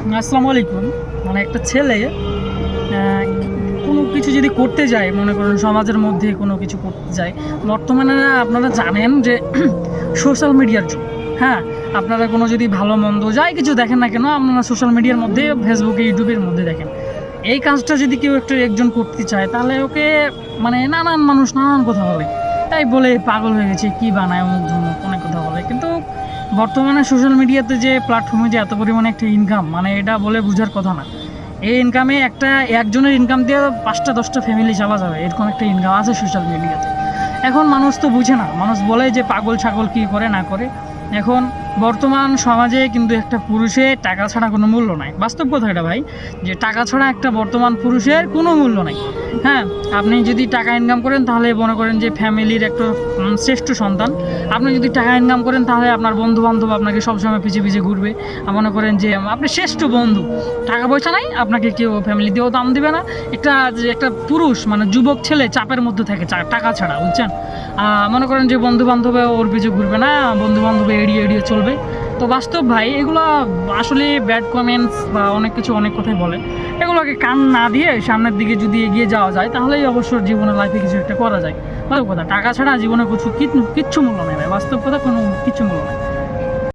আসসালামু আলাইকুম। মানে একটা ছেলে কোনো কিছু যদি করতে যায়, মনে করেন সমাজের মধ্যে কোনো কিছু করতে যায়, বর্তমানে আপনারা জানেন যে সোশ্যাল মিডিয়ার যুগ। হ্যাঁ আপনারা কোনো যদি ভালো মন্দ যাই কিছু দেখেন না কেন, আপনারা সোশ্যাল মিডিয়ার মধ্যে ফেসবুকে ইউটিউবের মধ্যে দেখেন। এই কাজটা যদি কেউ একটু একজন করতে চায়, তাহলে ওকে মানে নানান মানুষ নানান কথা বলে। তাই বলে পাগল হয়ে গেছে, কী বানায় অমুক ধমুক, অনেক কথা বলে। কিন্তু বর্তমানে সোশ্যাল মিডিয়াতে যে প্ল্যাটফর্মে যে এত পরিমাণে একটা ইনকাম মানে এটা বলে বোঝার কথা না। এই ইনকামে একটা একজনের ইনকাম দিয়ে পাঁচটা, দশটা ফ্যামিলি চালা যাবে, এরকম একটা ইনকাম আছে সোশ্যাল মিডিয়াতে এখন মানুষ তো বুঝে না। মানুষ বলে যে পাগল ছাগল কী করে, না করে। এখন বর্তমান সমাজে কিন্তু একটা পুরুষের টাকা ছাড়া কোনো মূল্য নাই। বাস্তব কথা এটা ভাই, যে টাকা ছাড়া একটা বর্তমান পুরুষের কোনো মূল্য নাই। হ্যাঁ আপনি যদি টাকা ইনকাম করেন তাহলে মনে করেন যে ফ্যামিলির একটা শ্রেষ্ঠ সন্তান। আপনি যদি টাকা ইনকাম করেন তাহলে আপনার বন্ধু বান্ধব আপনাকে সবসময় পিছিয়ে পিছিয়ে ঘুরবে। মনে করেন যে আপনি শ্রেষ্ঠ বন্ধু। টাকা পয়সা নাই, আপনাকে কেউ ফ্যামিলি দিয়েও দাম দেবে না। একটা, যে একটা পুরুষ মানে যুবক ছেলে চাপের মধ্যে থাকে টাকা ছাড়া, বুঝছেন? মনে করেন যে বন্ধু বান্ধবে ওর পিছু ঘুরবে না বন্ধু বান্ধবে এড়িয়ে এড়িয়ে চলবে। তো বাস্তব ভাই, এগুলো আসলে ব্যাড কমেন্টস বা অনেক কিছু অনেক কথাই বলে। এগুলোকে কান না দিয়ে সামনের দিকে যদি এগিয়ে যাওয়া যায়, তাহলেই অবশ্য জীবনের লাইফে কিছু একটা করা যায়। ভালো কথা, টাকা ছাড়া জীবনে কিছু কিচ্ছু মূল্য নেই ভাই। বাস্তব কথা কোনো কিচ্ছু মূল্য নেই।